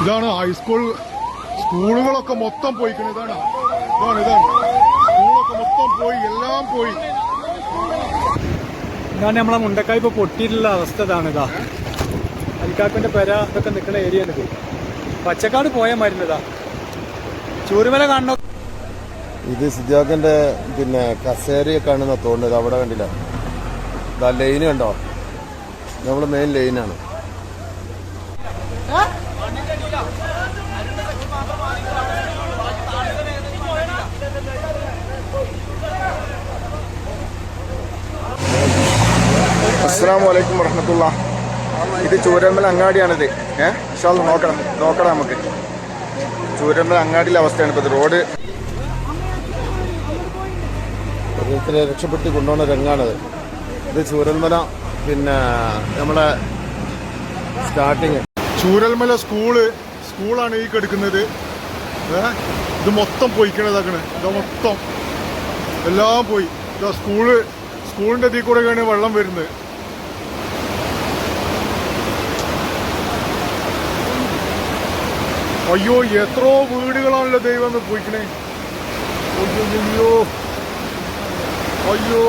ഇതാണ് ഹൈസ്കൂൾ സ്കൂളുകളൊക്കെ മൊത്തം പോയിക്കണ. ഇതാണ്. ഇതാണ് ഇതാണ്. സ്കൂളൊക്കെ മൊത്തം പോയി എല്ലാം പോയി. ഇതാണ് നമ്മളെ മുണ്ടക്കായ് ഇപ്പൊ പൊട്ടിയിട്ടുള്ള അവസ്ഥ ഇതാണ് ഇതാ. അരിക്കാക്കന്റെ പെര ഇതൊക്കെ നിൽക്കുന്ന ഏരിയ ഇത്. പച്ചക്കാട് പോയ മരുന്നതാ ചൂരുമല കാണണോ? ഇത് സിജാക്കിന്റെ പിന്നെ കസേരയൊക്കെ ആണെന്നാ തോന്നുന്നത് അവിടെ കണ്ടില്ല. ഇതാ ലൈന് കണ്ടോ? നമ്മൾ മെയിൻ ലൈനാണ് അസ്സാം വലൈക്കും വറഹമത്തുള്ള. ഇത് ചൂരമ്മൽ അങ്ങാടിയാണിത്. ഏഹ് വിശാൽ നോക്കണം. നോക്കണം നമുക്ക്. ചൂരമ്മൽ അങ്ങാടിയിലെ അവസ്ഥയാണ് ഇപ്പോൾ റോഡ് ഓരോരുത്തരെ രക്ഷപ്പെട്ട് കൊണ്ടുപോകുന്ന രംഗാണത്. ഇത് ചൂരൽമല പിന്നെ നമ്മളെ സ്റ്റാർട്ടിങ്. ചൂരൽമല സ്കൂൾ സ്കൂളാണ് ഈ കെടുക്കുന്നത്. ഇത് മൊത്തം പോയിക്കണതാക്കണ് ഇത് മൊത്തം. എല്ലാം പോയി. സ്കൂൾ സ്കൂളിന്റെ ഇതിൽ കൂടെയൊക്കെയാണ് വെള്ളം വരുന്നത്. അയ്യോ എത്രയോ വീടുകളാണല്ലോ ദൈവം പോയിക്കണേ. അയ്യോ. അയ്യോ.